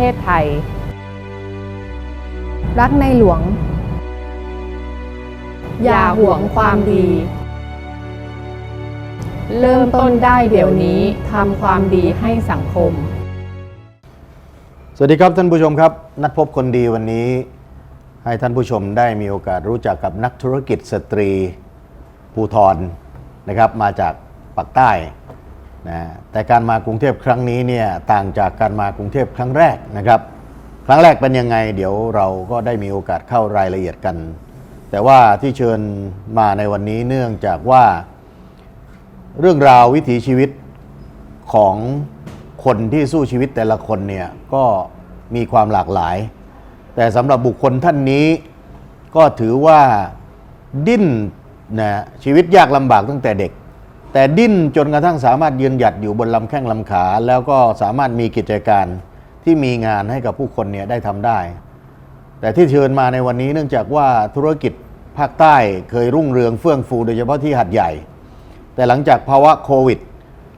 ทศไทย รักในหลวง อย่าหวงความดี เริ่มต้นได้เดี๋ยวนี้ทำความดีให้สังคม สวัสดีครับท่านผู้ชมครับ นัดพบคนดีวันนี้ ให้ท่านผู้ชมได้มีโอกาสรู้จักกับนักธุรกิจสตรีภูทรนะครับ มาจากปักใต้ นะแต่การมากรุงเทพครั้งนี้เนี่ยต่างจากการมากรุงเทพครั้งแรกนะครับ ครั้งแรกเป็นยังไง เดี๋ยวเราก็ได้มีโอกาสเข้ารายละเอียดกัน แต่ว่าที่เชิญมาในวันนี้เนื่องจากว่า เรื่องราววิถีชีวิตของคนที่สู้ชีวิตแต่ละคนเนี่ยก็มีความหลากหลาย แต่สำหรับบุคคลท่านนี้ก็ถือว่าดิ้นนะชีวิตยากลำบากตั้งแต่เด็ก แต่ดิ้นจนกระทั่งสามารถยืนหยัดอยู่บนลำแข้งลำขา แล้วก็สามารถมีกิจการที่มีงานให้กับผู้คนเนี่ยได้ทำได้ แต่ที่เชิญมาในวันนี้เนื่องจากว่าธุรกิจภาคใต้เคยรุ่งเรืองเฟื่องฟูโดยเฉพาะที่หัดใหญ่ แต่หลังจากภาวะโควิด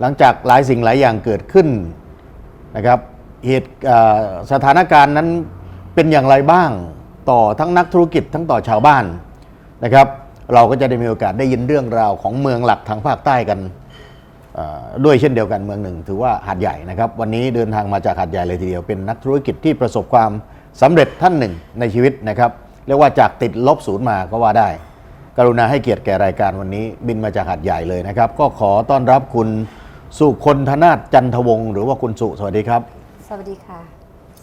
หลังจากหลายสิ่งหลายอย่างเกิดขึ้นนะครับเหตุสถานการณ์นั้นเป็นอย่างไรบ้างต่อทั้งนักธุรกิจทั้งต่อชาวบ้านนะครับ เราก็จะได้มีโอกาสได้ยินเรื่องราวของเมืองหลักทางภาคใต้กันเอ่อด้วยเช่นเดียวกันเมืองหนึ่ง ถือว่าหาดใหญ่นะครับ วันนี้เดินทางมาจากหาดใหญ่เลยทีเดียวเป็นนักธุรกิจที่ประสบความสำเร็จท่านหนึ่งในชีวิตนะครับเรียกว่าจากติดลบศูนย์มาก็ว่าได้ กรุณาให้เกียรติแก่รายการวันนี้ บินมาจากหัดใหญ่เลยนะครับ ก็ขอต้อนรับคุณสุคนธนาถจันทวงศ์หรือว่าคุณสุสวัสดีครับ สวัสดีค่ะ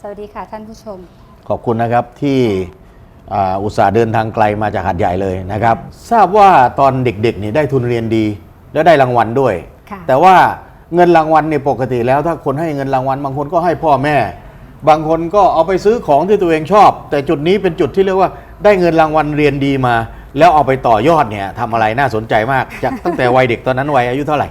สวัสดีค่ะท่านผู้ชม ขอบคุณนะครับที่ อ่าอุตส่าห์เดินทางไกลมาจากหัดใหญ่เลยนะครับ ทราบว่าตอนเด็กๆนี่ได้ทุนเรียนดี แล้วได้รางวัลด้วยค่ะแต่ว่าเงินรางวัลเนี่ยปกติแล้ว ถ้าคนให้เงินรางวัล บางคนก็ให้พ่อแม่ บางคนก็เอาไปซื้อของที่ตัวเองชอบ แต่จุดนี้เป็นจุดที่เรียกว่าได้เงินรางวัลเรียนดีมา แล้วเอาไปต่อยอดเนี่ยทำอะไรน่าสนใจมากจากตั้งแต่วัยเด็กตอนนั้นวัยอายุเท่าไหร่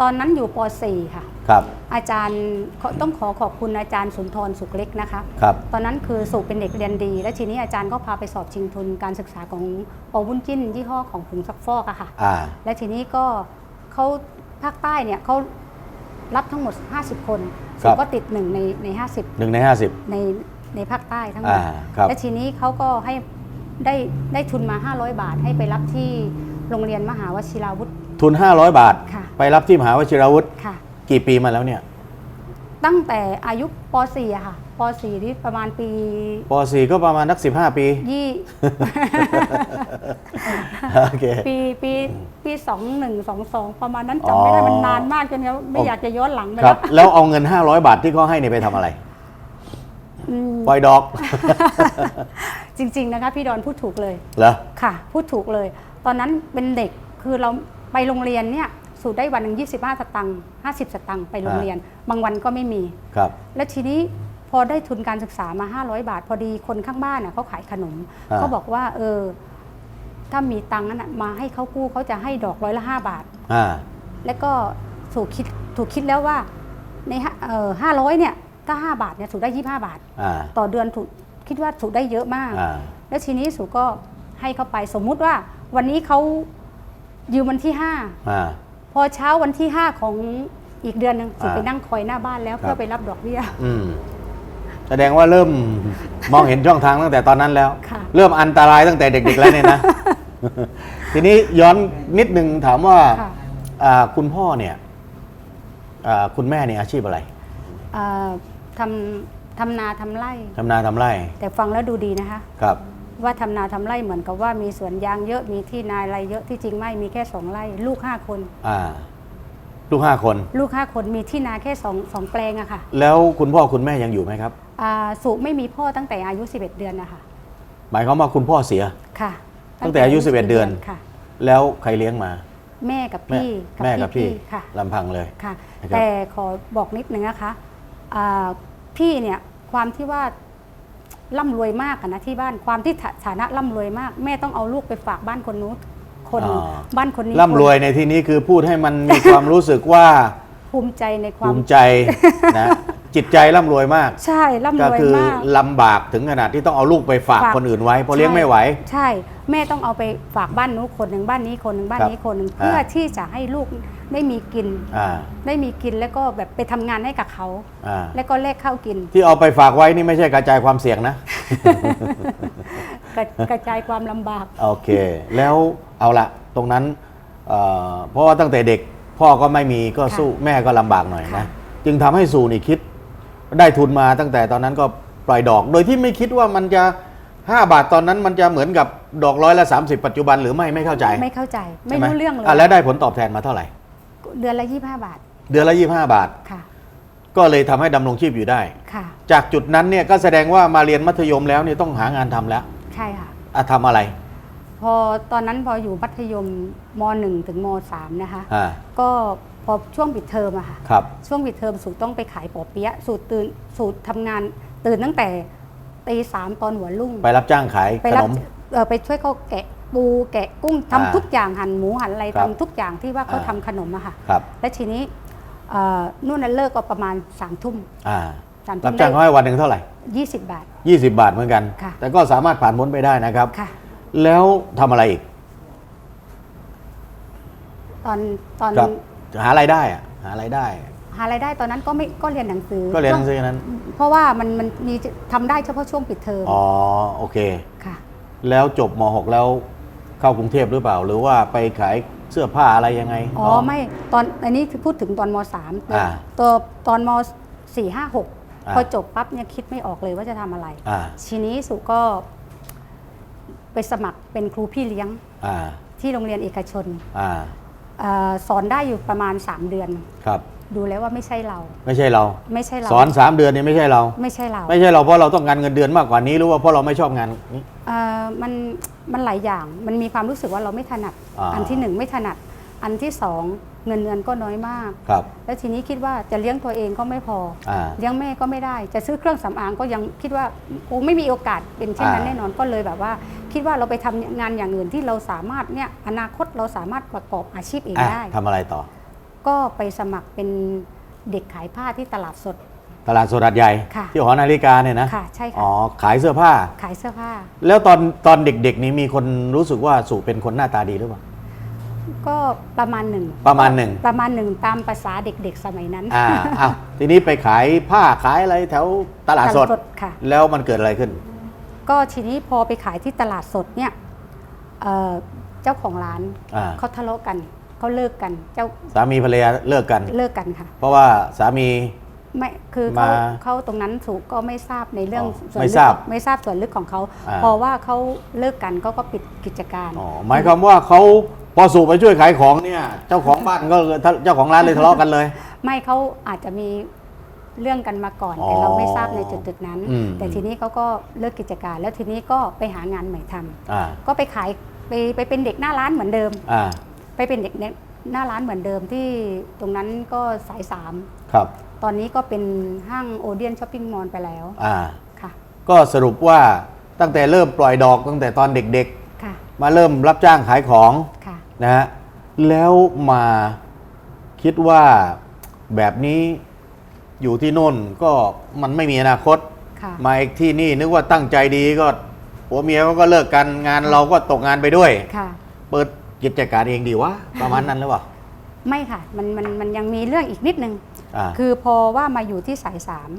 ตอนนั้นอยู่ป .4 ค่ะครับ อาจารย์ขอต้องขอขอบคุณอาจารย์สุนทรสุขเล็กนะคะครับตอนนั้นคือสุเป็นเด็กเรียนดี และทีนี้อาจารย์ก็พาไปสอบชิงทุนการศึกษาของปอวุ้นจิ้น ยี่ห้อของผงซักฟอกอะค่ะอ่าและทีนี้ก็เขาภาคใต้เนี่ยเขารับทั้งหมด 50 คนครัสุบก็ติดหนึ่งในในหนึ่งในห้าสิบ50ในในภาคใต้ทั้งหมดอ่าครับและทีนี้เขาก็ให้ได้ได้ทุนมา 500 บาทให้ไปรับที่โรงเรียนมหาวชิราวุธ ทุน 500 บาทค่ะไปรับที่มหาวชิรวุฒิค่ะ กี่ปีมาแล้วเนี่ยตั้งแต่อายุป .4 อะค่ะป .4 ที่ประมาณปีป .4 ก็ประมาณนัก 15 ปียี่โอเค ปีปีปีสองหนึ่งสองสองประมาณนั้นจำไม่ได้อ๋อ มันนานมากจนครับไม่อยากจะย้อนหลังไปครัแล้บวแล้วเอาเงิน 500 บาทที่เขาให้เนี่ยไปทำอะไร อืมปล่อยดอก จริง ๆ นะคะ พี่ดอนพูดถูกเลยเหรอ ค่ะ พูดถูกเลย ตอนนั้นเป็นเด็กคือเราไปโรงเรียนเนี่ย สูตรได้วันหนึ่ง25 สตังค์50 สตังค์ไปโรงเรียน บางวันก็ไม่มี ครับ แล้วทีนี้พอได้ทุนการศึกษามา 500 บาท พอดีคนข้างบ้านน่ะเขาขายขนมอ่า เขาบอกว่าเออถ้ามีตังค์นั้นน่ะมาให้เขากู้เขาจะให้ดอกร้อยละ 5 บาท อ่า แล้วก็ถูกคิดถูกคิดแล้วว่าในห้าเอ่อห้าร้อยเนี่ยถ้า5บาทเนี่ยถูกได้25บาท อ่า ต่อเดือนถูกคิดว่าถูกได้เยอะมาก อ่า แล้วทีนี้สุก็ให้เขาไปสมมุติว่าวันนี้เขายืมวันที่อ่า5 พอเช้าวันที่ 5 ของอีกเดือนหนึ่งสุอ่าไปนั่งคอยหน้าบ้านแล้วครับเพื่อไปรับดอกเบี้ยอืมแสดงว่าเริ่มมองเห็นช่องทางตั้งแต่ตอนนั้นแล้วค่ะเริ่มอันตรายตั้งแต่เด็กๆแล้วเนี่ยนะ ทีนี้ย้อนนิดนึงถามว่าค่ะอ่าคุณพ่อเนี่ยอ่าคุณแม่เนี่ยอาชีพอะไรเอ่อทำทำนาทำไร่ทำนาทำไร่ แต่ฟังแล้วดูดีนะคะ ครับ ว่าทำนาทำไร่เหมือนกับว่ามีสวนยางเยอะมีที่นาอะไรเยอะที่จริงไม่มีแค่สองไร่ ลูกห้าคนอ่าลูกห้าคน ลูกห้าคนมีที่นาแค่สองสองแปลงอะค่ะ แล้วคุณพ่อคุณแม่ยังอยู่ไหมครับอ่าสุไม่มีพ่อตั้งแต่อายุ 11 เดือนนะคะหมายความว่าคุณพ่อเสียค่ะ ตั้งแต่อายุ 11 เดือนค่ะ แล้วใครเลี้ยงมา แม่กับแม่พี่แม่กับพี่ค่ะลำพังเลยค่ะนะครับแต่ขอบอกนิดนึงนะคะอ่าพี่เนี่ยความที่ว่า ร่ำรวยมากอะนะที่บ้านความที่ฐาฐานะร่ำรวยมาก แม่ต้องเอาลูกไปฝากบ้านคนนู้นคนหนึ่งอ่าบ้านคนนี้ร่ำรวยในที่นี้คือพูดให้มันมีความรู้สึกว่าภูมิใจในควาภูม มิใจนะจิตใจร่ำรวยมาก ใช่ร่ำก็รวยคือมาก ลำบากถึงขนาดที่ต้องเอาลูกไปฝากฝาก คนอื่นไว้เพราะเลี้ยงไม่ไหว ใช่ แม่ต้องเอาไปฝากบ้านนู้นคนหนึ่งบ้านนี้คนหนึ่งบ้านครับนี้คนหนึ่งเพื่ออาที่จะให้ลูก ได้มีกิน อ่า ได้มีกินแล้วก็แบบไปทำงานให้กับเขา อ่า แล้วก็แลกข้าวกิน ที่เอาไปฝากไว้นี่ไม่ใช่กระจายความเสี่ยงนะ กระกระจายความลำบาก โอเค แล้วเอาละตรงนั้นเอ่อเพราะว่าตั้งแต่เด็กพ่อก็ไม่มีก็ค่ะสู้แม่ก็ลำบากหน่อยค่ะนะจึงทำให้สู่นี่คิด ได้ทุนมาตั้งแต่ตอนนั้นก็ปล่อยดอก โดยที่ไม่คิดว่ามันจะ 5 บาทตอนนั้นมันจะเหมือนกับดอกร้อยละ30 ปัจจุบันหรือไม่ไม่เข้าใจไม่เข้าใจ ไม่ใช่หรู้เรื่องเลยะแล้วได้ผลตอบแทนมาเท่าไหร่ เดือนละ25 บาทเดือนละ25 บาท ค่ะก็เลยทำให้ดำรงชีพอยู่ได้ ค่ะ จากจุดนั้นเนี่ยก็แสดงว่ามาเรียนมัธยมแล้วเนี่ยต้องหางานทำแล้วใช่ค่ะ อะทำอะไรพอตอนนั้นพออยู่มัธยมม .1 ถึงม .3 นะคะ อ่าก็พอช่วงปิดเทอมอะค่ะ ครับ ช่วงปิดเทอมสูตรต้องไปขายปอเปี๊ยะสูตรตื่นสูตรทำงานตื่นตั้งแต่ตีสามตอนหัวรุ่งไปรับจ้างขายไปขรันบมเอ่อไปช่วยเขาแกะ ปูแกะกุ้งทำอ่าทุกอย่างหั่นหมูหั่นอะไรครัทำบทุกอย่างที่ว่าเขาอ่าทำขนมอะค่ะครับและทีนี้เอ่อนู่นนั่นเลิกก็ประมาณสามทุ่มอ่าสามทุ่มรับจ้างเขาให้วันหนึ่งเท่าไหร่ยี่สิบบาท 20 บาทเหมือนกันค่ะแต่ก็สามารถผ่านพ้นไปได้นะครับค่ะแล้วทำอะไรอีก ตอนตอนครับหารายได้อะหารายได้หารายได้ตอนนั้นก็ไม่ก็เรียนหนังสือก็เรียนหนังสือนั้น เพราะว่ามันมันมีทำได้เฉพาะช่วงปิดเทอมอ๋อโอเคค่ะ แล้วจบม .6 แล้ว เข้ากรุงเทพหรือเปล่า หรือว่าไปขายเสื้อผ้าอะไรยังไง อ๋อไม่ตอนอันนี้คือพูดถึงตอนมสามอ่าตัวตอนมสี่ห้าหกอ่า พอจบปั๊บเนี่ยคิดไม่ออกเลยว่าจะทำอะไร อ่าทีนี้สุก็ไปสมัครเป็นครูพี่เลี้ยงอ่าที่โรงเรียนเอกชนอ่าเออสอนได้อยู่ประมาณ 3 เดือน ครับ ดูแล้วว่าไม่ใช่เรา ไม่ใช่เรา ไม่ใช่เรา สอน3เดือนเนี่ยไม่ใช่เรา ไม่ใช่เราไม่ใช่เราเพราะเราต้องการเงินเดือนมากกว่านี้หรือว่าเพราะเราไม่ชอบงานนี้ เอ่อมัน มันหลายอย่าง มันมีความรู้สึกว่าเราไม่ถนัด อ่า อันที่หนึ่งไม่ถนัด อันที่สองเงินเดือนก็น้อยมาก ครับแล้วทีนี้คิดว่าจะเลี้ยงตัวเองก็ไม่พอ อ่า เลี้ยงแม่ก็ไม่ได้ จะซื้อเครื่องสำอางก็ยังคิดว่าคงไม่มีโอกาสเป็นเช่นนั้นอ่า แน่นอนก็เลยแบบว่า คิดว่าเราไปทำงานอย่างอื่นที่เราสามารถเนี่ยอนาคตเราสามารถประกอบอาชีพเองอะได้ ทำอะไรต่อ ก็ไปสมัครเป็นเด็กขายผ้าที่ตลาดสด ตลาดสดหัดใหญ่ ค่ะที่หอนาฬิกาเนี่ยนะค่ะใช่ค่ะ อ๋อขายเสื้อผ้า ขายเสื้อผ้า แล้วตอนตอนเด็กๆ นี้มีคนรู้สึกว่าสุเป็นคนหน้าตาดีหรือเปล่า ก็ประมาณหนึ่งประมาณหนึ่ง ประมาณหนึ่งตามภาษาเด็กๆสมัยนั้นอ่าอะทีนี้ไปขายผ้าขายอะไรแถวตลาดสดตลาดสด ค่ะ แล้วมันเกิดอะไรขึ้น ก็ทีนี้พอไปขายที่ตลาดสดเนี่ยเอ่อเจ้าของร้านอ่า เขาทะเลาะกันเขาเลิกกันเจ้าสามีภรรยาเลิกกัน เลิกกันค่ะ เพราะว่าสามี ไม่คือเขามาเขาตรงนั้นสุก็ไม่ทราบในเรื่องอ๋อส่วนไม่ลึกทราบของไม่ทราบส่วนลึกของเขาอ่าพอว่าเขาเลิกกันก็ก็ปิดกิจการ อ๋อหมายความว่าเขาพอสุไปช่วยขายของเนี่ย เจ้าของบ้านก็เจ้าของร้านเลยทะเลาะกันเลย ไม่เขาอาจจะมีเรื่องกันมาก่อน อ๋อแต่เราไม่ทราบในจุดจุดๆนั้น อืม แต่ทีนี้เขาก็เลิกกิจการ แล้วทีนี้ก็ไปหางานใหม่ทำอ่าก็ไปขายไปไปเป็นเด็กหน้าร้านเหมือนเดิม อ่าไปเป็นเด็กหน้าร้านเหมือนเดิมที่ตรงนั้นก็สายสาม ครับ ตอนนี้ก็เป็นห้างโอเดียนช้อปปิ้งมอลล์ไปแล้วอ่า ค่ะ ก็สรุปว่าตั้งแต่เริ่มปล่อยดอกตั้งแต่ตอนเด็กค่ะ ๆ มาเริ่มรับจ้างขายของค่ะ นะฮะแล้วมาคิดว่าแบบนี้อยู่ที่โน่นก็มันไม่มีอนาคต ค่ะ มาอีกที่นี่นึกว่าตั้งใจดีก็ผัวเมียเขาก็เลิกกันงานเราก็ตกงานไปด้วย ค่ะ เปิดกิจการเองดีวะประมาณนั้นหรือเปล่า ไม่ค่ะ มันมันมันยังมีเรื่องอีกนิดนึง อ่า คือพอว่ามาอยู่ที่สายสาม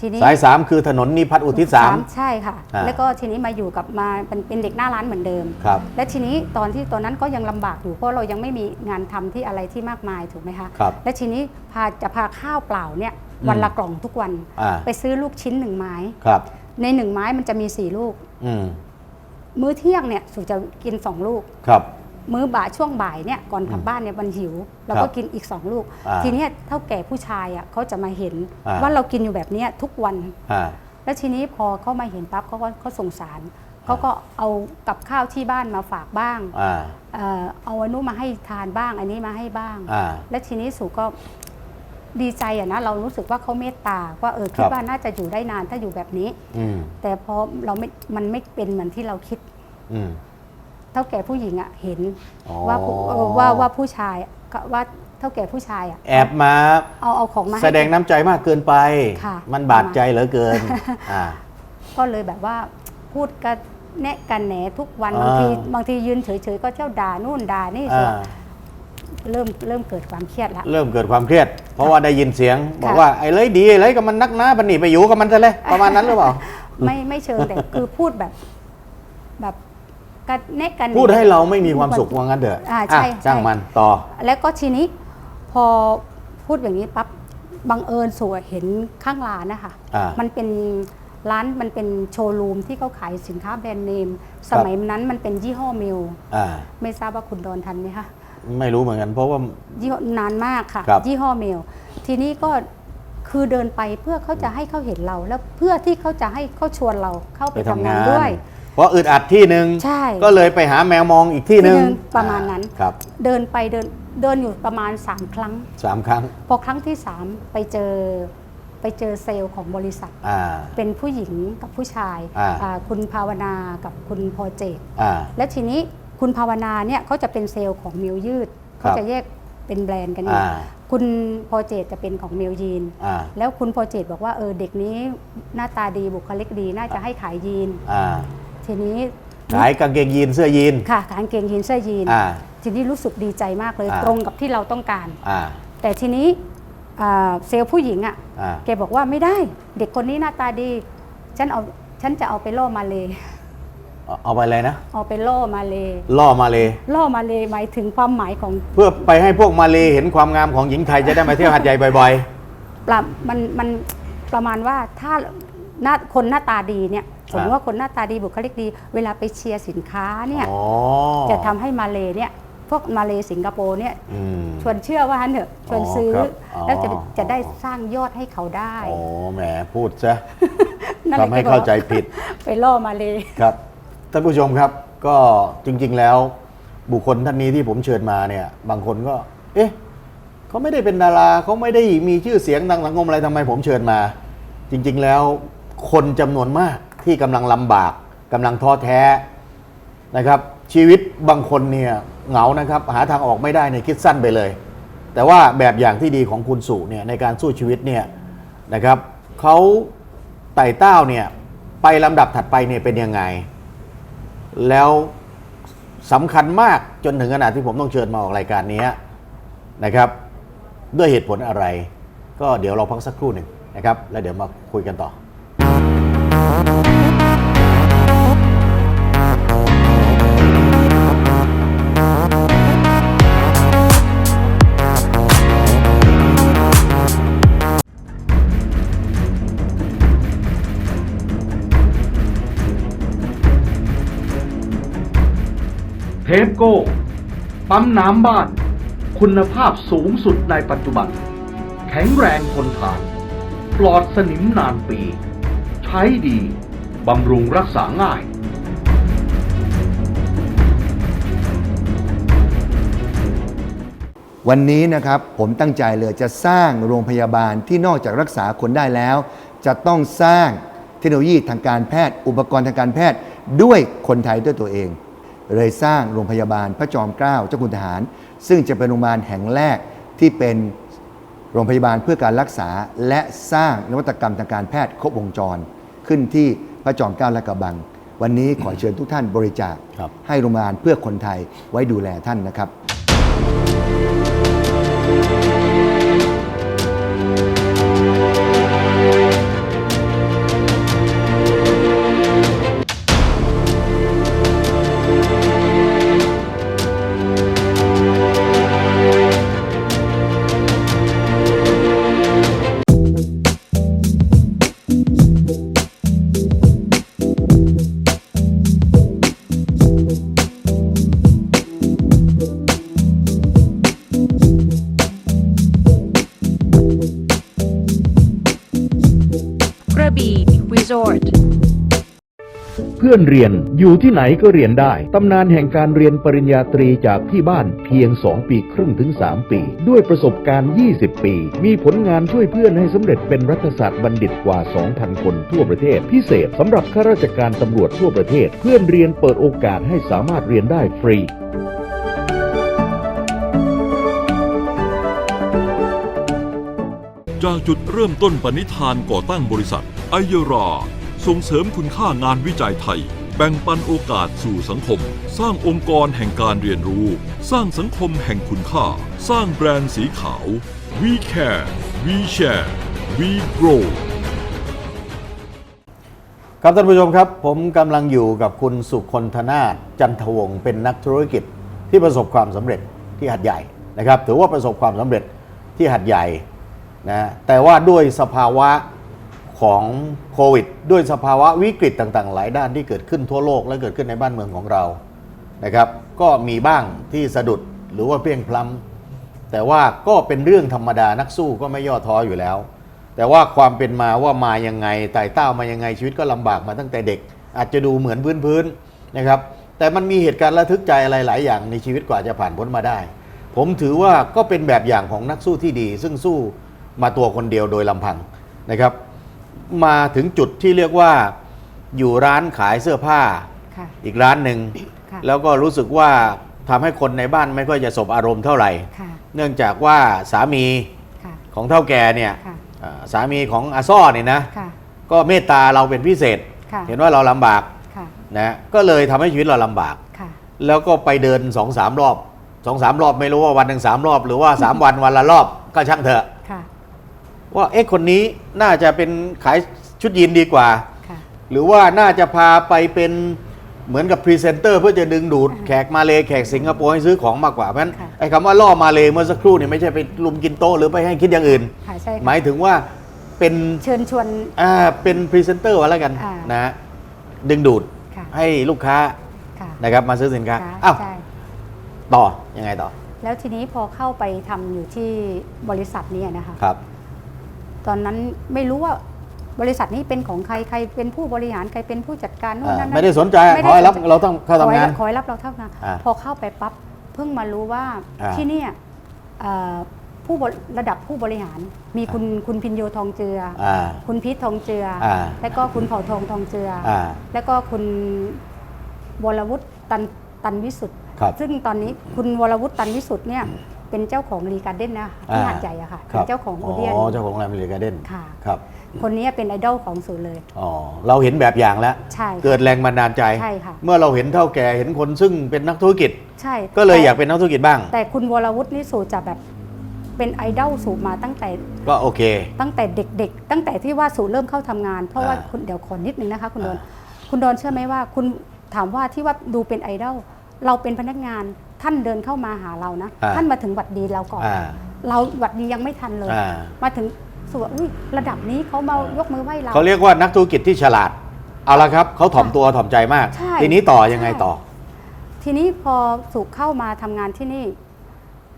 ทีนี้สายสามคือถนนนิพัฒน์อุทิศสาม ใช่ค่ะ อ่า แล้วก็ทีนี้มาอยู่กับมาเป็นเป็นเด็กหน้าร้านเหมือนเดิม ครับ และทีนี้ตอนที่ตอนนั้นก็ยังลำบากอยู่เพราะเรายังไม่มีงานทำที่อะไรที่มากมายถูกไหมคะ ครับและทีนี้พาจะพาข้าวเปล่าเนี่ยอืม วันละกล่องทุกวัน อ่าไปซื้อลูกชิ้นหนึ่งไม้ ครับ ในหนึ่งไม้มันจะมีสี่ลูก อืมมื้อเที่ยงเนี่ยสุจะกินสองลูก ครับ มื้อบ่ายช่วงบ่ายเนี่ยก่อนกลับอืมบ้านเนี่ยมันหิวเราครัก็บกินอีกสองลูก อ่าทีเนี้ยเท่าแก่ผู้ชายอะเขาจะมาเห็นอ่า ว่าเรากินอยู่แบบเนี้ยทุกวัน อ่า แล้วทีนี้พอเขามาเห็นปั๊บเขาก็เขาสงสารเขาก็เอากับข้าวที่บ้านมาฝากบ้างอ่า เอ่อเอาอันนู้นมาให้ทานบ้าง อันนี้มาให้บ้าง อ่า และทีนี้สุก็ดีใจอะนะเรารู้สึกว่าเขาเมตตาว่าเออคิคดรับ ว่าน่าจะอยู่ได้นานถ้าอยู่แบบนี้ อืมแต่พอเราไม่มันไม่เป็นเหมือนที่เราคิด อืม เท่าแก่ผู้หญิงอะเห็นอ๋อ ว่าผู้เออว่าว่าผู้ชายอะก็ว่าเท่าแก่ผู้ชายอะแอบมาเอาเอาของมาให้ แสดงน้ำใจมากเกินไป ค่ะมันบาดใจเหลือเกิน อ่า ก็เลยแบบว่าพูดกันแนะกันแหนทุกวันอ่าบางทีบางทียืนเฉยๆก็เจ้าด่านู่นด่านี่อ่าเริ่มเริ่มเกิดความเครียดละ เริ่มเกิดความเครียด เพราะว่าได้ยินเสียง บอกค่ะ ว่าไอ้เลยดีไอ้เลยกับมันนักหน้าบันนี่ไปอยู่กับมันซะเลยประมาณนั้นหรือเปล่า ไม่ไม่เชิงแต่คือพูดแบบ แบบ กันแนะกันแหนพูดให้เราไม่มีความสุขว่างั้นเถอะอ่าใช่อะใช่จ้างมันต่อ แล้วก็ทีนี้พอพูดอย่างนี้ปั๊บบังเอิญสวยเห็นข้างร้านนะคะอ่ามันเป็นร้านมันเป็นโชว์รูมที่เขาขายสินค้าแบรนด์เนม สมัยนั้นมันเป็นยี่ห้อมิลอ่าไม่ทราบว่าคุณโดนทันไหมคะไม่รู้เหมือนกันเพราะว่ายี่ห้อนานมากค่ะครับยี่ห้อเมล ทีนี้ก็คือเดินไปเพื่อเขาจะให้เขาเห็นเรา แล้วเพื่อที่เขาจะให้เขาชวนเราเข้าไปไปทำทำงางานนด้วย เพราะอึดอัดที่หนึ่งใช่ ก็เลยไปหาแมวมองอีกที่หนึ่งที่หนึ่งประมาณนั้น ครับเดินไปเดินเดินอยู่ประมาณ 3 ครั้ง สามครั้งพอครั้งที่ 3 ไปเจอไปเจอเซลล์ของบริษัท อ่า เป็นผู้หญิงกับผู้ชายอ่า อ่าคุณภาวนากับคุณพอเจต อ่า และทีนี้คุณภาวนาเนี่ยเขาจะเป็นเซลล์ของมิวยืดครัเขาบจะแยกเป็นแบรนด์กันอยู่อ่า คุณพอเจตจะเป็นของมิวยีน อ่า แล้วคุณพอเจตบอกว่าเออเด็กนี้หน้าตาดีบุคลิกดีน่าจะให้ขายยีน อ่า ทีนี้ขายกางเกงยีนเสื้อยีนค่ะขายกางเกงยีนเสื้อยีน อ่า ทีนี้รู้สึกดีใจมากเลยอ่า ตรงกับที่เราต้องการ อ่า แต่ทีนี้อ่าเซลล์ผู้หญิงอะ่ะอ่า แกบอกว่าไม่ได้ เด็กคนนี้หน้าตาดี ฉันเอาฉันจะเอาไปล่อมาเลย เอาเอาไปเลยนะ เอาไปล่อมาเลย ล่อมาเลย ล่อมาเลยหมายถึงความหมายของเพื่อไปให้พวกมาเลเห็นความงามของหญิงไทยจะได้มาเที่ยวหัดใหญ่บ่อยปรับมันมันประมาณว่าถ้าหน้าคนหน้าตาดีเนี่ย สมมติอ่าว่าคนหน้าตาดีบุคลิกดี เวลาไปเชียร์สินค้าเนี่ยๆอ๋อจะทำให้มาเลเนี่ยพวกมาเลสิงคโปร์เนี่ยอืมชวนเชื่อว่าฮันเถอะชวนซื้อครับอ๋อแล้วจะจะได้สร้างยอดให้เขาได้โอ้แหมพูดซะนั่นแหละทำให้ที่บอกเข้าใจผิด ไปล่อมาเลครับท่านผู้ชมครับก็จริง ๆ แล้วบุคคลท่านนี้ที่ผมเชิญมาเนี่ยบางคนก็ เอ๊ะเขาไม่ได้เป็นดาราเขาไม่ได้มีชื่อเสียงทางสังคมอะไรทำไมผมเชิญมา จริง ๆ แล้วคนจำนวนมาก ที่กำลังลำบากกำลังท้อแท้นะครับ ชีวิตบางคนเนี่ยเหงานะครับ หาทางออกไม่ได้เนี่ยคิดสั้นไปเลย แต่ว่าแบบอย่างที่ดีของคุณสุเนี่ยในการสู้ชีวิตเนี่ยนะครับเขาไต่เต้าเนี่ยไปลำดับถัดไปเนี่ยเป็นยังไง แล้วสำคัญมากจนถึงขนาดที่ผมต้องเชิญมาออกรายการนี้นะครับ ด้วยเหตุผลอะไร ก็เดี๋ยวเราพักสักครู่หนึ่งนะครับ แล้วเดี๋ยวมาคุยกันต่อ เทปโก้ ปั๊มน้ำบ้าน คุณภาพสูงสุดในปัจจุบัน แข็งแรงทนทาน ปลอดสนิมนานปี ใช้ดี บำรุงรักษาง่าย วันนี้นะครับผมตั้งใจเลยจะสร้างโรงพยาบาลที่นอกจากรักษาคนได้แล้ว จะต้องสร้างเทคโนโลยีทางการแพทย์ อุปกรณ์ทางการแพทย์ด้วยคนไทยด้วยตัวเอง เลยสร้างโรงพยาบาลพระจอมเกล้าเจ้าคุณทหาร ซึ่งจะเป็นโรงพยาบาลแห่งแรกที่เป็นโรงพยาบาลเพื่อการรักษาและสร้างนวัตกรรมทางการแพทย์ครบวงจร ขึ้นที่พระจอมเกล้าและกระบัง วันนี้ขอเชิญทุกท่านบริจาคครับให้โรงพยาบาลเพื่อคนไทยไว้ดูแลท่านนะครับ พื่อนเรียน อยู่ที่ไหนก็เรียนได้ ตำนานแห่งการเรียนปริญญาตรีจากที่บ้านเพียง 2 ปีครึ่งถึง 3 ปี ด้วยประสบการณ์ 20 ปี มีผลงานช่วยเพื่อนให้สำเร็จเป็นรัฐศาสตร์บัณฑิตกว่า 2,000 คนทั่วประเทศ พิเศษสำหรับข้าราชการตำรวจทั่วประเทศ เพื่อนเรียนเปิดโอกาสให้สามารถเรียนได้ฟรีจากจุดเริ่มต้นปณิธานก่อตั้งบริษัทไอเยรา ส่งเสริมคุณค่างานวิจัยไทย แบ่งปันโอกาสสู่สังคม สร้างองค์กรแห่งการเรียนรู้ สร้างสังคมแห่งคุณค่า สร้างแบรนด์สีขาว We Care We Share We Grow ครับท่านผู้ชมครับ ผมกำลังอยู่กับคุณสุคนธนาจันทวงศ์เป็นนักธุรกิจที่ประสบความสำเร็จที่หัดใหญ่นะครับ ถือว่าประสบความสำเร็จที่หัดใหญ่นะแต่ว่าด้วยสภาวะ ของโควิด ด้วยสภาวะวิกฤตต่างๆ หลายด้านที่เกิดขึ้นทั่วโลกและเกิดขึ้นในบ้านเมืองของเรานะครับ ก็มีบ้างที่สะดุดหรือว่าเพลียงพล้ำแต่ว่าก็เป็นเรื่องธรรมดานักสู้ก็ไม่ย่อท้ออยู่แล้ว แต่ว่าความเป็นมาว่ามายังไงไต่เต้ามายังไงชีวิตก็ลำบากมาตั้งแต่เด็ก อาจจะดูเหมือนพื้นๆนะครับ แต่มันมีเหตุการณ์ระทึกใจอะไรหลายอย่างในชีวิตกว่าจะผ่านพ้นมาได้ ผมถือว่าก็เป็นแบบอย่างของนักสู้ที่ดี ซึ่งสู้มาตัวคนเดียวโดยลำพังนะครับ มาถึงจุดที่เรียกว่าอยู่ร้านขายเสื้อผ้า ค่ะ อีกร้านหนึ่ง ค่ะ แล้วก็รู้สึกว่าทำให้คนในบ้านไม่ค่อยจะสบอารมณ์เท่าไหร่ ค่ะ เนื่องจากว่าสามีค่ะ ของเท่าแก่เนี่ยค่ะ อ่าสามีของอาซ่อเนี่ยนะ ค่ะ ก็เมตตาเราเป็นพิเศษ ค่ะ เห็นว่าเราลำบากค่ะ นะก็เลยทำให้ชีวิตเราลำบาก ค่ะ แล้วก็ไปเดินสองสามรอบสองสามรอบไม่รู้ว่าวันหนึ่งสามรอบ หรือว่าสามวันวันละรอบก็ช่างเถอะค่ะ ว่าเอ๊ะคนนี้น่าจะเป็นขายชุดยีนดีกว่า ค่ะ หรือว่าน่าจะพาไปเป็นเหมือนกับพรีเซนเตอร์เพื่อจะดึงดูดแขกมาเลแขกสิงคโปร์ให้ซื้อของมากกว่าเพราะฉะนั้นค่ะ ไอ้คำว่าล่อมาเลเมื่อสักครู่เนี่ยไม่ใช่ไปลุมกินโต๊ะหรือไปให้คิดอย่างอื่น ค่ะใช่หค่ะมายถึงว่าเป็นเชิญชวน อ่าเป็นพรีเซนเตอร์ว่าแล้วกันอ่าน นะฮะดึงดูดค่ะให้ลูกค้าค่ะนะครับมาซื้อสินค้าค่ะอ้าวใช่ ต่อยังไงต่อแล้วทีนี้พอเข้าไปทำอยู่ที่บริษัทเนี้นะคะ ครับ ตอนนั้นไม่รู้ว่าบริษัทนี้เป็นของใครใครเป็นผู้บริหารใครเป็นผู้จัดการนู่นอ่านั่นไม่ได้สนใจไม่ขอให้รับสนใจเราต้องเข้าทำงานขอให้รับเราเท่านั้นอ่าพอเข้าไปปั๊บเพิ่งมารู้ว่าอ่าที่เนี่ยเอ่อผู้บริระดับผู้บริหารมีคุณคุณพินโยทองเจือออ่าคุณพีททองเจืออาแล้วก็คุณเผ่าทองทองเจืออาแล้วก็คุณวรวุฒิตันตันวิสุทธ์ครับซึ่งตอนนี้คุณวรวุฒิตันวิสุทธ์เนี่ย เป็นเจ้าของรีการ์เด้นนะที่หาดใหญ่อะค่ะคเป็รับนเจ้าของอ๋โอเดียนอเจ้าของโรงแรมลีกาเด้นค่ะครับ คนนี้เป็นไอดอลของสูเลยอ๋อเราเห็นแบบอย่างแล้วใช่ค่ะเกิดแรงบันดาลใจใช่ค่ะเมื่อเราเห็นเท่าแก่เห็นคนซึ่งเป็นนักธุรกิจ ใช่ ก็เลยแต่อยากเป็นนักธุรกิจบ้าง แต่คุณวรวุฒินี่สูจะแบบเป็นไอดอลสูมาตั้งแต่ก็โอเค ตั้งแต่เด็กๆ ตั้งแต่ที่ว่าสูเริ่มเข้าทำงาน เพราะว่าอ่าคุณเดี๋ยวขอนิดนึงนะคะ คุณโดนอ่าคุณโดนเชื่อไหมว่า คุณถามว่าที่ว่าดูเป็นไอดอลเราเป็นพนักงาน ท่านเดินเข้ามาหาเรานะ อ่าท่านมาถึงหวัดดีเราก่อน อ่าเราหวัดดียังไม่ทันเลย อ่า มาถึงสูว่าอุ้ยระดับนี้เขามายกมือไหว้เรา เขาเรียกว่านักธุรกิจที่ฉลาด เอาละครับเขาถ่อมตัวถ่อมใจมาก ใช่ทีนี้ต่อยังไงใช่ ต่อ ทีนี้พอสุเข้ามาทำงานที่นี่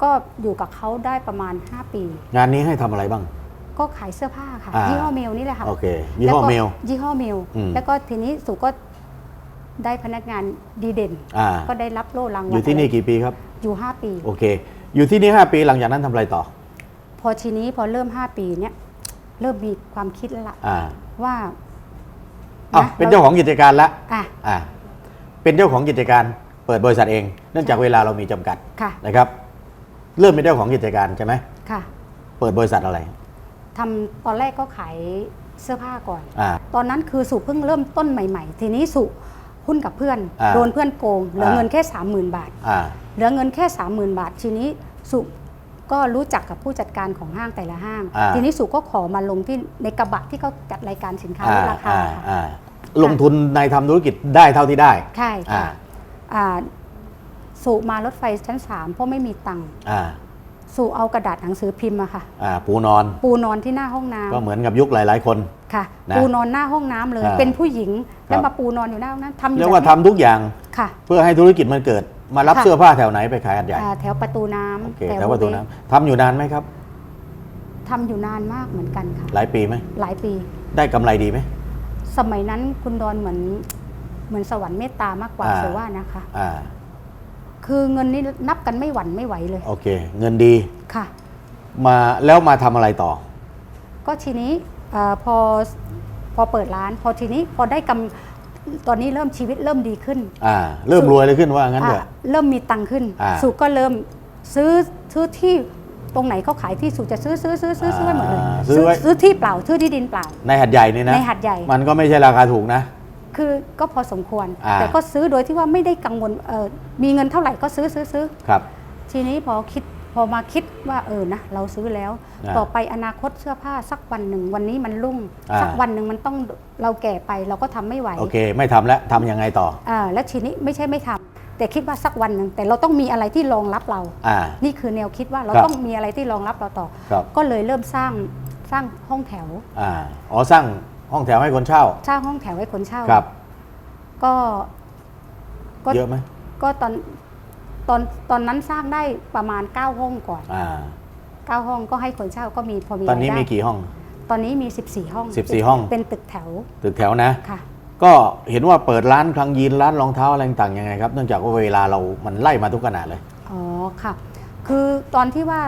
ก็อยู่กับเขาได้ประมาณ 5 ปี งานนี้ให้ทำอะไรบ้าง ก็ขายเสื้อผ้าค่ะอ่ายี่ ยี่ห้อเมลนี่แหละค่ะโอเคยี่ห้อแวก็เมล ยี่ห้อเมล อืมแล้วก็ทีนี้สุก็ ได้พนักงานดีเด่น อ่าก็ได้รับโล่รางวัลอยู่ที่นี่กี่ปีครับ อยู่ 5 ปี โอเค อยู่ที่นี่ 5 ปีหลังจากนั้นทำอะไรต่อ พอทีนี้พอเริ่ม 5 ปีเนี้ยเริ่มมีความคิดแล้วล่ะอ่าว่าอ้าวะเป็นเจ้าของกิจการแล้วอะอ่าเป็นเจ้าของกิจการเปิดบริษัทเอง เนื่องจากเวลาเรามีจำกัดค่ะนะครับ เริ่มเป็นเจ้าของกิจการใช่ไหมค่ะเปิดบริษัทอะไรทำตอนแรกก็ขายเสื้อผ้าก่อน อ่า ตอนนั้นคือสุเพิ่งเริ่มต้นใหม่ ๆ ทีนี้สุ หุ้นกับเพื่อน อ่าโดนเพื่อนโกงเหลืออ่าเงินแค่ 30,000 บาท อ่า เหลือเงินแค่ 30,000 บาท ทีนี้สุก็รู้จักกับผู้จัดการของห้างแต่ละห้าง อ่า ทีนี้สุก็ขอมาลงที่ในกระบะที่เขาจัดรายการสินค้าลอ่าดราคาอ่าค่ะอ่าลงทุนในทำธุรกิจได้เท่าที่ได้ ใช่ค่ะอ่าอ่าสุมารถไฟชั้น3เพราะไม่มีตังค์อ่าสุเอากระดาษหนังสือพิมพ์มาค่ะ อ่าปูนอน ปูนอนที่หน้าห้องน้ก็เหมือนกับยุคหลาย ๆ คนำ ค่ะ นะ ปูนอนหน้าห้องน้ำเลย อ่าเป็นผู้หญิงแล้วครัมาบปูนอนอยู่หน้าห้องน้ำทำอยู่เรียกว่าแบบทำนี้ทุกอย่างค่ะ เพื่อให้ธุรกิจมันเกิด มารับค่ะ เสื้อผ้าแถวไหนไปขายอัดใหญ่อ่าแถวประตูน้ำโอเคแถวประตูน้ำทำอยู่นานไหมครับ ทำอยู่นานมากเหมือนกันค่ะ หลายปีไหมหลายปี ได้กำไรดีไหม สมัยนั้นคุณดอนเหมือนเหมือนสวรรค์เมตตามากกว่าอ่า เสือว่านะคะ อ่าคือเงินนี่นับกันไม่หวั่นไม่ไหวเลยโอเค เงินดีค่ะ มาแล้วมาทำอะไรต่อ ก็ทีนี้เออพอพอเปิดร้าน พอทีนี้พอได้กำตอนนี้เริ่มชีวิตเริ่มดีขึ้นอ่าเริ่มรวยเลยขึ้นว่างั้นเถอะอะเริ่มมีตังค์ขึ้น อ่า สุก็เริ่มซื้อซื้อที่ตรงไหนเขาขายที่สุจะซื้อซื้อซื้อซื้อซื้อให้หมดเลยอ่าซื้อไว้ ซื้อที่เปล่าซื้อที่ดินเปล่า ในหัดใหญ่นี่นะในหาดใหญ่ มันก็ไม่ใช่ราคาถูกนะ คือก็พอสมควร อ่า แต่ก็ซื้อโดยที่ว่าไม่ได้กังวลเออมีเงินเท่าไหร่ก็ซื้อซื้อซื้อ ครับ ทีนี้พอคิด พอมาคิดว่าเออนะเราซื้อแล้ว อ่าต่อไปอนาคตเสื้อผ้าสักวันหนึ่ง วันนี้มันรุ่ง อ่า สักวันหนึ่งมันต้องเราแก่ไปเราก็ทำไม่ไหวโอเค ไม่ทำแล้วทำยังไงต่อ อ่าแล้วทีนี้ไม่ใช่ไม่ทำแต่คิดว่าสักวันหนึ่งแต่เราต้องมีอะไรที่รองรับเรา อ่า นี่คือแนวคิดว่าเราครับ ต้องมีอะไรที่รองรับเราต่อ ครับก็เลยเริ่มสร้างสร้างห้องแถว อ่าอ๋อสร้างห้องแถวให้คนเช่าสร้างห้องแถวให้คนเช่าครับก็ก็เยอะไหมก็ตอน ตอนตอนนั้นสร้างได้ประมาณ 9 ห้องก่อน อ่า 9 ห้องก็ให้คนเช่าก็มีพอมีตอนนี้รายได้มีกี่ห้อง ตอนนี้มี 14 ห้อง14ห้อง เป็นตึกแถวตึกแถวนะ ค่ะ ก็เห็นว่าเปิดร้านคลังยีนร้านรองเท้าอะไรต่างๆยังไงครับ เนื่องจากว่าเวลาเรามันไล่มาทุกขณะเลย อ๋อค่ะ คือตอนที่ว่า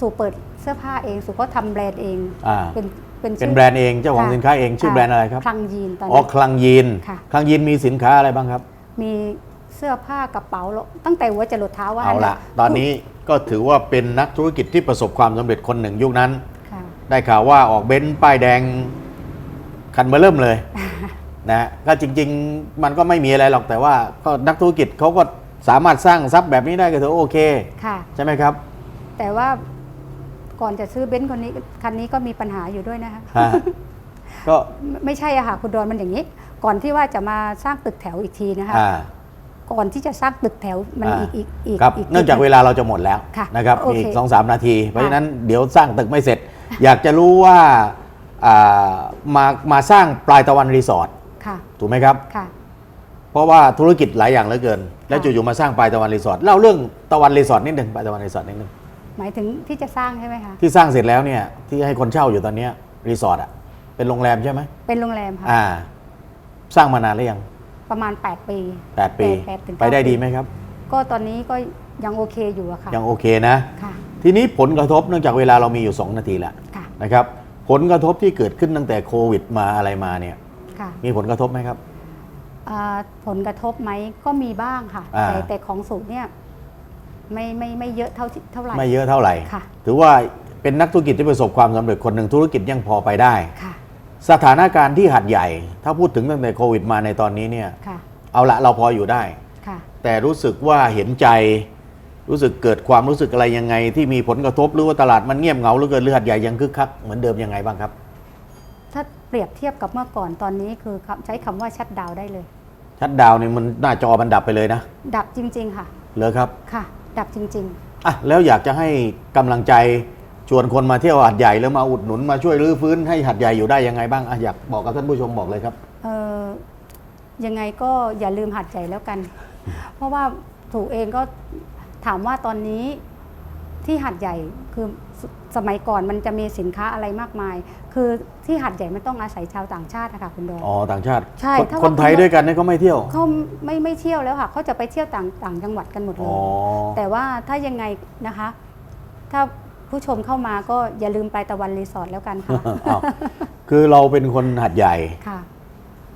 สู่เปิดเสื้อผ้าเองสู่ก็ทำแบรนด์เอง อ่า เป็นเป็นเป็นชื่อแบรนด์เองเจ้าของค่ะสินค้าเองชื่อแบรนด์อะไรครับคลังยีนตอนอ๋อนี้ คลังยีนค่ะ คลังยีนมีสินค้าอะไรบ้างครับ มีเสื้อผ้ากระเป๋าตั้งแต่หัวจรดเท้าว่าเอาละงั้นตอนนี้ก็ถือว่าเป็นนักธุรกิจที่ประสบความสำเร็จคนหนึ่งยุคนั้นค่ะได้ข่าวว่าออกเบนซ์ป้ายแดงคันเบอร์เริ่มเลยนะก็จริง ๆ มันก็ไม่มีอะไรหรอกแต่ว่าก็นักธุรกิจเขาก็สามารถสร้างทรัพย์แบบนี้ได้ก็ถือว่าโอเคค่ะใช่ไหมครับ แต่ว่าก่อนจะซื้อเบนซ์คนนี้คันนี้ก็มีปัญหาอยู่ด้วยนะคะฮะก็ไม่ไม่ใช่อะค่ะคุณดอนมันอย่างนี้ ก่อนที่ว่าจะมาสร้างตึกแถวอีกทีนะคะอ่า ก่อนที่จะสร้างตึกแถวมันอ่าอีกอีกอีกครับอีกเนื่องจากเวลาเราจะหมดแล้วค่ะนะครับโอเคมีอีกสองสามนาที เพราะค่ะฉะนั้นเดี๋ยวสร้างตึกไม่เสร็จ อยากจะรู้ว่าอ่ามามาสร้างปลายตะวันรีสอร์ทค่ะถูกไหมครับค่ะเพราะว่าธุรกิจหลายอย่างเหลือเกิน แล้วอยู่ๆมาสร้างปลายตะวันรีสอร์ทเล่าเรื่องตะวันรีสอร์ทนิดหนึ่งปลายตะวันรีสอร์ทนิดหนึ่งหมายถึงที่จะสร้างใช่ไหมคะที่สร้างเสร็จแล้วเนี่ยที่ให้คนเช่าอยู่ตอนเนี้ยรีสอร์ทอะเป็นโรงแรมใช่ไหมเป็นโรงแรมค่ะอ่า สร้างมานานหรือยัง ประมาณ 8 ปีแปดปี แปดถึงไปได้เก้าดีไหมครับ ก็ตอนนี้ก็ยังโอเคอยู่อะค่ะยังโอเคนะ ค่ะทีนี้ผลกระทบเนื่องจากเวลาเรามีอยู่ 2 นาทีแล้วค่ะนะครับผลกระทบที่เกิดขึ้นตั้งแต่โควิดมาอะไรมาเนี่ยค่ะมีผลกระทบไหมครับ อ่าผลกระทบไหมก็มีบ้างค่ะ อ่า แต่แต่ของสูตรเนี่ยไม่ไม่ไม่เยอะเท่าที่เท่าไหร่ ไม่เยอะเท่าไหร่ ค่ะ ถือว่าเป็นนักธุรกิจที่ประสบความสำเร็จคนหนึ่งธุรกิจยังพอไปได้ ค่ะ สถานการณ์ที่หัดใหญ่ ถ้าพูดถึงตั้งแต่โควิดมาในตอนนี้เนี่ยค่ะเอาละเราพออยู่ได้ ค่ะ แต่รู้สึกว่าเห็นใจ รู้สึกเกิดความรู้สึกอะไรยังไง ที่มีผลกระทบหรือว่าตลาดมันเงียบเหงาเหลือเกินหรือหัดใหญ่ยังคึกคักเหมือนเดิมยังไงบ้างครับ ถ้าเปรียบเทียบกับเมื่อก่อนตอนนี้คือคำใช้คำว่าชัดดาวน์ได้เลย ชัดดาวน์เนี่ยมันหน้าจอมันดับไปเลยนะดับจริง ๆ ค่ะเลยครับ ค่ะ ดับจริงอะแล้วอยากจะให้กำลังใจ ชวนคนมาเที่ยวหัดใหญ่แล้วมาอุดหนุนมาช่วยรื้อฟื้นให้หัดใหญ่อยู่ได้ยังไงบ้างอะอยากบอกกับท่านผู้ชมบอกเลยครับๆเออยังไงก็อย่าลืมหัดใจแล้วกัน เพราะว่าถูกเองก็ถามว่าตอนนี้ที่หัดใหญ่คือสสมัยก่อนมันจะมีสินค้าอะไรมากมาย คือที่หัดใหญ่ไม่ต้องอาศัยชาวต่างชาตินะคะคุณดอน อ๋อต่างชาติใช่คนถ้าว่าคนไทยคุณ ด้วยกันเนี่ยเขาไม่เที่ยวเขาไม่ไม่เที่ยวแล้วค่ะเขาจะไปเที่ยวต่างต่างจังหวัดกันหมดเลอ๋ยอแต่ว่าถ้ายังไงนะคะ ถ้า ผู้ชมเข้ามาก็อย่าลืมไปตะวันรีสอร์ทแล้วกันค่ะ อ้าวคือเราเป็นคนหัดใหญ่ ค่ะ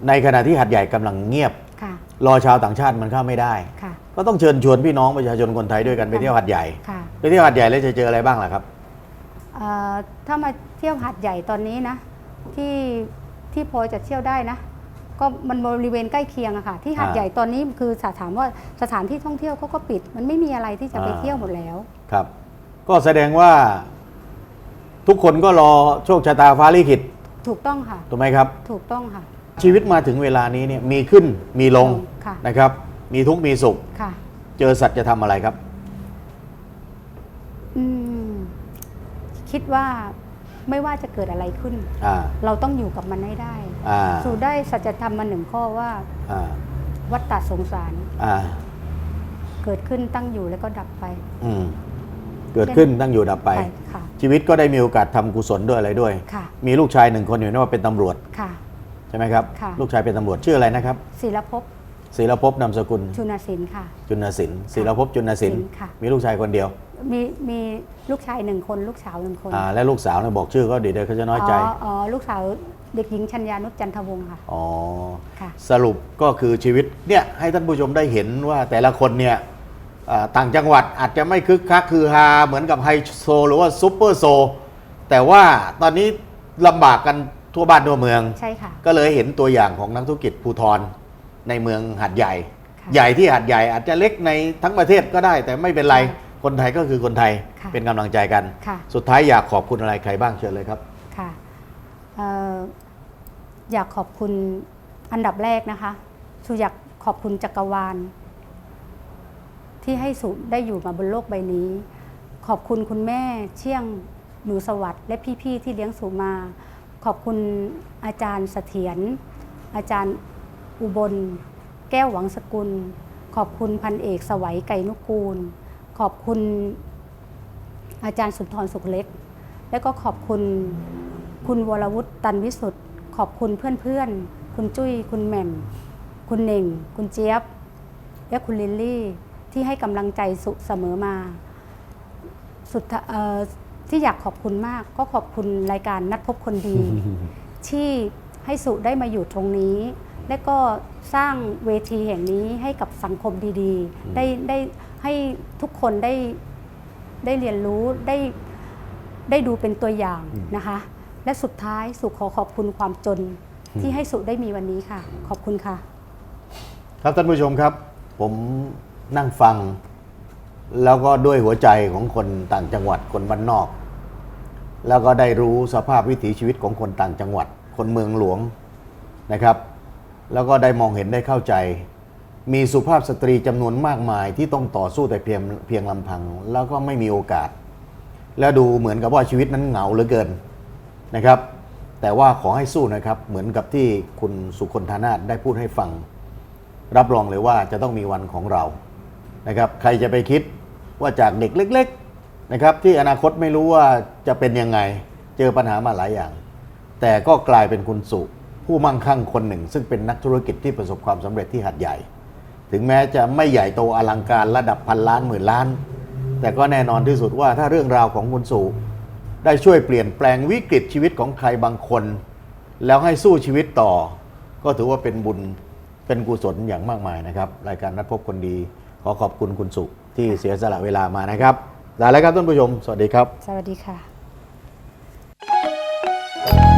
ในขณะที่หัดใหญ่กำลังเงียบ ค่ะ รอชาวต่างชาติมันเข้าไม่ได้ ค่ะ ก็ต้องเชิญชวนพี่น้องประชาชนคนไทยด้วยกันไปเที่ยวหัดใหญ่ค่ะไปเที่ยวหัดใหญ่แล้วจะเจออะไรบ้างล่ะครับ เอ่อถ้ามาเที่ยวหาดใหญ่ตอนนี้นะ ที่ที่พอจะเที่ยวได้นะ ก็มันบริเวณใกล้เคียงอะค่ะ ที่หาดอ่าใหญ่ตอนนี้คือสถามว่าสถานที่ท่องเที่ยวเขาก็ปิด มันไม่มีอะไรที่จะไปอ่า เที่ยวหมดแล้ว ครับ ก็แสดงว่าทุกคนก็รอโชคชะตาฟ้าลิขิตถูกต้องค่ะ ถูกไหมครับ ถูกต้องค่ะ ชีวิตมาถึงเวลานี้เนี่ยมีขึ้นมีลงค่ะ นะครับ มีทุกข์มีสุข ค่ะ เจอสัตว์จะทำอะไรครับ อืม คิดว่าไม่ว่าจะเกิดอะไรขึ้น อ่า เราต้องอยู่กับมันให้ได้ อ่า สู่ได้สัจธรรมมาหนึ่งข้อว่า อ่า วัฏฏะสงสาร อ่า เกิดขึ้นตั้งอยู่แล้วก็ดับไป อืม เกิดขึ้นตั้งอยู่ดับไป ค่ะ ชีวิตก็ได้มีโอกาสทำกุศลด้วยอะไรด้วย ค่ะ มีลูกชายหนึ่งคนอยู่นี่ว่าเป็นตำรวจค่ะ ใช่ไหมครับ ค่ะ ลูกชายเป็นตำรวจชื่ออะไรนะครับศิลภพศิลภพนามสกุล ชุนศิลป์ค่ะ จุนศิลป์ศิลภพจุนศิลป์ศิลป์ค่ะ มีลูกชายคนเดียวมีมีลูกชายหนึ่งคนลูกสาวหนึ่งคนอ่าและลูกสาวเนี่ยบอกชื่อก็เดี๋ยวเดี๋ยวเขาจะน้อยใจอ๋อลูกสาวเด็กหญิงชัญญานุชจันทวงศ์ค่ะ อ๋อ ค่ะ สรุปก็คือชีวิตเนี่ยให้ท่านผู้ชมได้เห็นว่าแต่ละคนเนี่ยอ่า ต่างจังหวัดอาจจะไม่คึกคักคือฮาเหมือนกับไฮโซหรือว่าซูเปอร์โซ แต่ว่าตอนนี้ลำบากกันทั่วบ้านทั่วเมือง ใช่ค่ะ ก็เลยเห็นตัวอย่างของนักธุรกิจภูทรในเมืองหัดใหญ่ค่ะใหญ่ที่หัดใหญ่อาจจะเล็กในทั้งประเทศก็ได้ แต่ไม่เป็นไรใช่คนไทยก็คือคนไทยค่ะเป็นกำลังใจกันค่ะสุดท้ายอยากขอบคุณอะไรใครบ้างเชิญเลยครับค่ะเอ่ออยากขอบคุณอันดับแรกนะคะสุอยากขอบคุณจักรวาล ที่ให้สุได้อยู่มาบนโลกใบนี้ ขอบคุณคุณแม่เชี่ยงหนูสวัสดิ์และพี่ๆที่เลี้ยงสุมา ขอบคุณอาจารย์เสถียรอาจารย์อุบล แก้วหวังสกุล ขอบคุณพันเอกสวัยไก่นุกูล ขอบคุณอาจารย์สุนทรสุขเล็ก และก็ขอบคุณคุณวรวุฒิตันวิสุทธ์ขอบคุณเพื่อนๆ คุณจุ้ย คุณแหม่ม คุณเน่ง คุณเจี๊ยบ และคุณลิลลี่ ที่ให้กำลังใจสุเสมอมาสุดท้ายเอ่อที่อยากขอบคุณมาก ก็ขอบคุณรายการนัดพบคนดี ที่ให้สุได้มาอยู่ตรงนี้ และก็สร้างเวทีแห่งนี้ให้กับสังคมดีๆ ได้ได้ให้ทุกคนได้ได้เรียนรู้ได้ได้ดูเป็นตัวอย่างนะคะ และสุดท้ายสุขอขอบคุณความจนที่ให้สุได้มีวันนี้ค่ะ ขอบคุณค่ะ ครับท่านผู้ชมครับ ผม นั่งฟัง แล้วก็ด้วยหัวใจของคนต่างจังหวัดคนบ้านนอก แล้วก็ได้รู้สภาพวิถีชีวิตของคนต่างจังหวัด คนเมืองหลวงนะครับ แล้วก็ได้มองเห็นได้เข้าใจ มีสุภาพสตรีจำนวนมากมายที่ต้องต่อสู้แต่เพียงเพียงลำพัง แล้วก็ไม่มีโอกาส แล้วดูเหมือนกับว่าชีวิตนั้นเหงาเหลือเกินนะครับ แต่ว่าขอให้สู้นะครับ เหมือนกับที่คุณสุคนธานาถได้พูดให้ฟัง รับรองเลยว่าจะต้องมีวันของเรา นะครับใครจะไปคิดว่าจากเด็กเล็กๆนะครับที่อนาคตไม่รู้ว่าจะเป็นยังไงเจอปัญหามาหลายอย่าง แต่ก็กลายเป็นคุณสุผู้มั่งคั่งคนหนึ่ง ซึ่งเป็นนักธุรกิจที่ประสบความสำเร็จที่หัดใหญ่ ถึงแม้จะไม่ใหญ่โตอลังการระดับพันล้านหมื่นล้าน แต่ก็แน่นอนที่สุดว่าถ้าเรื่องราวของคุณสุได้ช่วยเปลี่ยนแปลงวิกฤตชีวิตของใครบางคน แล้วให้สู้ชีวิตต่อ ก็ถือว่าเป็นบุญเป็นกุศลอย่างมากมายนะครับ รายการนัดพบคนดี ขอขอบคุณคุณสุที่เสียสละเวลามานะครับลาแล้วครับท่านผู้ชม สวัสดีครับ สวัสดีค่ะ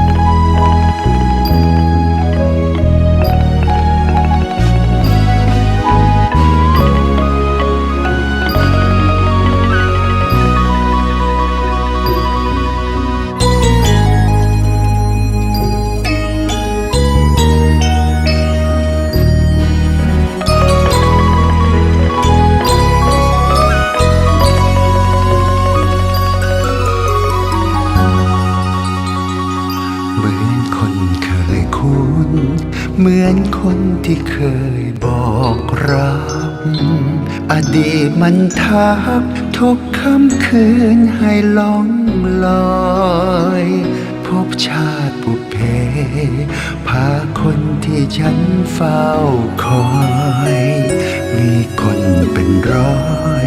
มันทักทุกค่ำคืนให้ล่องลอย พบชาติบุเพ พาคนที่ฉันเฝ้าคอย มีคนเป็นร้อย